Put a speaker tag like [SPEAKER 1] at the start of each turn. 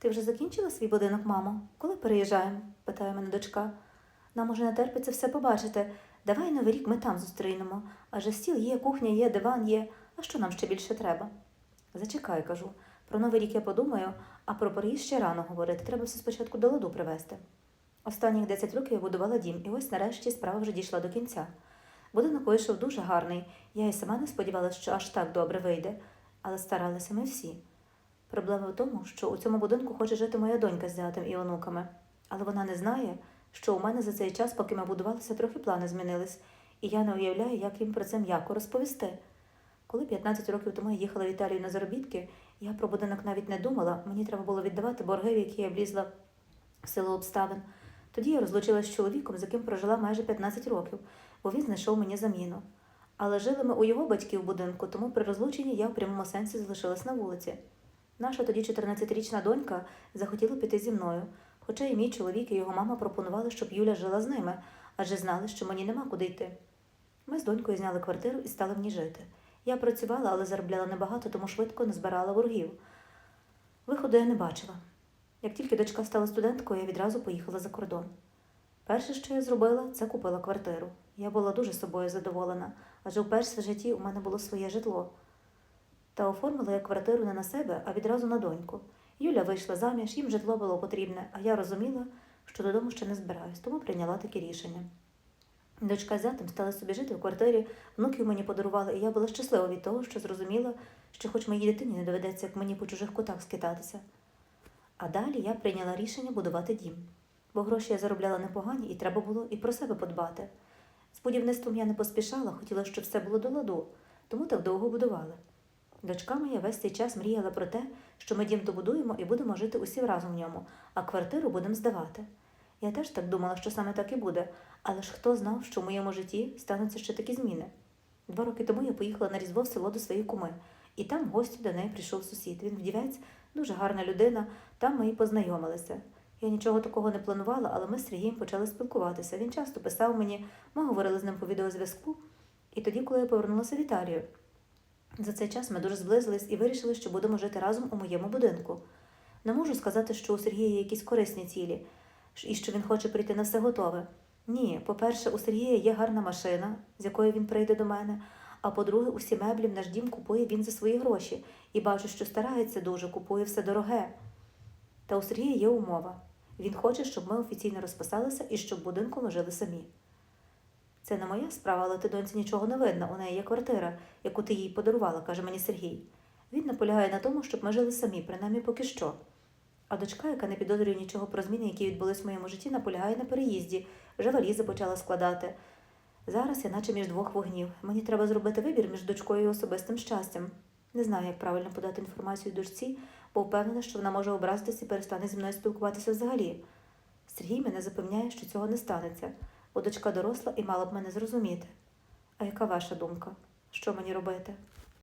[SPEAKER 1] Ти вже закінчила свій будинок, мамо? Коли переїжджаємо? питає мене дочка. Нам уже не терпиться все побачити. Давай новий рік ми там зустрінемо. Адже стіл є, кухня є, диван є. А що нам ще більше треба? Зачекай, кажу. Про новий рік я подумаю, а про переїзд ще рано говорити. Треба все спочатку до ладу привести. Останніх 10 років я будувала дім, і ось нарешті справа вже дійшла до кінця. Будинок вийшов дуже гарний. Я і сама не сподівалася, що аж так добре вийде, але старалися ми всі. Проблема в тому, що у цьому будинку хоче жити моя донька з зятем і онуками, але вона не знає, що у мене за цей час, поки ми будувалися, трохи плани змінились, і я не уявляю, як їм про це м'яко розповісти. Коли 15 років тому я їхала в Італію на заробітки, я про будинок навіть не думала, мені треба було віддавати борги, в які я влізла в силу обставин. Тоді я розлучилася з чоловіком, з яким прожила майже 15 років, бо він знайшов мені заміну. Але жили ми у його батьків будинку, тому при розлученні я в прямому сенсі залишилась на вулиці. Наша тоді 14-річна донька захотіла піти зі мною, хоча і мій чоловік і його мама пропонували, щоб Юля жила з ними, адже знали, що мені нема куди йти. Ми з донькою зняли квартиру і стали в ній жити. Я працювала, але заробляла небагато, тому швидко не збирала боргів. Виходу я не бачила. Як тільки дочка стала студенткою, я відразу поїхала за кордон. Перше, що я зробила, це купила квартиру. Я була дуже собою задоволена, адже вперше в житті у мене було своє житло. Та оформила я квартиру не на себе, а відразу на доньку. Юля вийшла заміж, їм житло було потрібне, а я розуміла, що додому ще не збираюсь, тому прийняла таке рішення. Дочка з зятем стали собі жити в квартирі, внуків мені подарували, і я була щаслива від того, що зрозуміла, що хоч моїй дитині не доведеться, як мені по чужих кутах скитатися. А далі я прийняла рішення будувати дім, бо гроші я заробляла непогані, і треба було і про себе подбати. З будівництвом я не поспішала, хотіла, щоб все було до ладу, тому так довго будували. Дочка моя весь цей час мріяла про те, що ми дім добудуємо і будемо жити усі разом в ньому, а квартиру будемо здавати. Я теж так думала, що саме так і буде, але ж хто знав, що в моєму житті стануться ще такі зміни. Два роки тому я поїхала на Різдво в село до своєї куми, і там в гості до неї прийшов сусід. Він вдівець, дуже гарна людина, там ми і познайомилися. Я нічого такого не планувала, але ми з Сергієм почали спілкуватися. Він часто писав мені, ми говорили з ним по відеозв'язку, і тоді, коли я повернулася в Італію. За цей час ми дуже зблизились і вирішили, що будемо жити разом у моєму будинку. Не можу сказати, що у Сергія є якісь корисні цілі, і що він хоче прийти на все готове. Ні, по-перше, у Сергія є гарна машина, з якою він прийде до мене. А по-друге, усі меблі в наш дім купує він за свої гроші і бачу, що старається дуже, купує все дороге. Та у Сергія є умова. Він хоче, щоб ми офіційно розписалися і щоб будинку ми жили самі. Це не моя справа, але ти доньці нічого не видно. У неї є квартира, яку ти їй подарувала, каже мені Сергій. Він наполягає на тому, щоб ми жили самі, принаймні поки що. А дочка, яка не підозрює нічого про зміни, які відбулись в моєму житті, наполягає на переїзді, вже валізи почала складати. Зараз я наче між двох вогнів. Мені треба зробити вибір між дочкою і особистим щастям. Не знаю, як правильно подати інформацію дочці, бо впевнена, що вона може образитися і перестане зі мною спілкуватися взагалі. Сергій мене запевняє, що цього не станеться, бо дочка доросла і мала б мене зрозуміти. А яка ваша думка? Що мені робити?